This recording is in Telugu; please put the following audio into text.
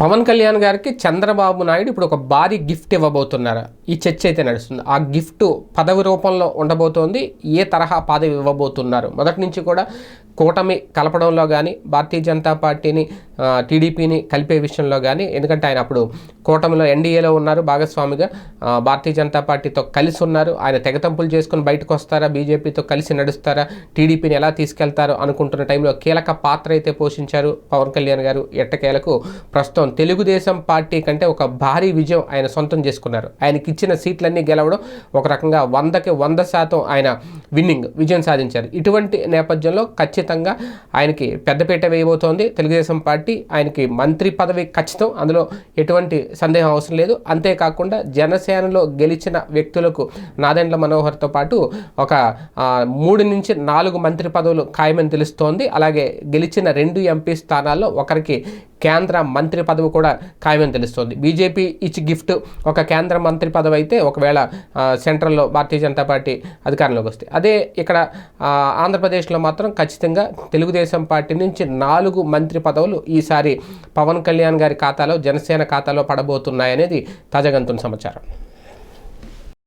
పవన్ కళ్యాణ్ గారికి చంద్రబాబు నాయుడు ఇప్పుడు ఒక భారీ గిఫ్ట్ ఇవ్వబోతున్నారు? ఈ చర్చ అయితే నడుస్తుంది. ఆ గిఫ్ట్ పదవి రూపంలో ఉండబోతోంది. ఏ తరహా పదవి ఇవ్వబోతున్నారు? మొదటి నుంచి కూడా కూటమి కలపడంలో కానీ భారతీయ జనతా పార్టీని టీడీపీని కలిపే విషయంలో కానీ ఎందుకంటే ఆయన అప్పుడు కూటమిలో ఎన్డీఏలో ఉన్నారు భాగస్వామిగా భారతీయ జనతా పార్టీతో కలిసి ఉన్నారు. ఆయన తెగతంపులు చేసుకుని బయటకు వస్తారా? బీజేపీతో కలిసి నడుస్తారా? టీడీపీని ఎలా తీసుకెళ్తారో? అనుకుంటున్న టైంలో కీలక పాత్ర అయితే పోషించారు పవన్ కళ్యాణ్ గారు. ఎట్టకేలకు ప్రస్తుతం తెలుగుదేశం పార్టీ కంటే ఒక భారీ విజయం ఆయన సొంతం చేసుకున్నారు. ఆయనకి ఇచ్చిన సీట్లన్నీ గెలవడం ఒక రకంగా వందకి వంద శాతం ఆయన విన్నింగ్ విజయం సాధించారు. ఇటువంటి నేపథ్యంలో ఖచ్చితంగా ఆయనకి పెద్దపీట వేయబోతోంది. తెలుగుదేశం పార్టీ ఆయనకి మంత్రి పదవి ఖచ్చితం. అందులో ఎటువంటి సందేహం అవసరం లేదు. అంతేకాకుండా జనసేనలో గెలిచిన వ్యక్తులకు నాదెండ్ల మనోహర్తో పాటు ఒక మూడు నుంచి నాలుగు మంత్రి పదవులు ఖాయమని తెలుస్తోంది. అలాగే గెలిచిన రెండు ఎంపీ స్థానాల్లో ఒకరికి కేంద్ర మంత్రి పదవి కూడా ఖాయమని తెలుస్తోంది. బీజేపీ ఇచ్చి గిఫ్ట్ ఒక కేంద్ర మంత్రి పదవి అయితే ఒకవేళ సెంట్రల్లో భారతీయ జనతా పార్టీ అధికారంలోకి వస్తే. అదే ఇక్కడ ఆంధ్రప్రదేశ్లో మాత్రం ఖచ్చితంగా తెలుగుదేశం పార్టీ నుంచి నాలుగు మంత్రి పదవులు ఈసారి పవన్ కళ్యాణ్ గారి ఖాతాలో జనసేన ఖాతాలో పడబోతున్నాయనేది తాజాగంతున్న సమాచారం.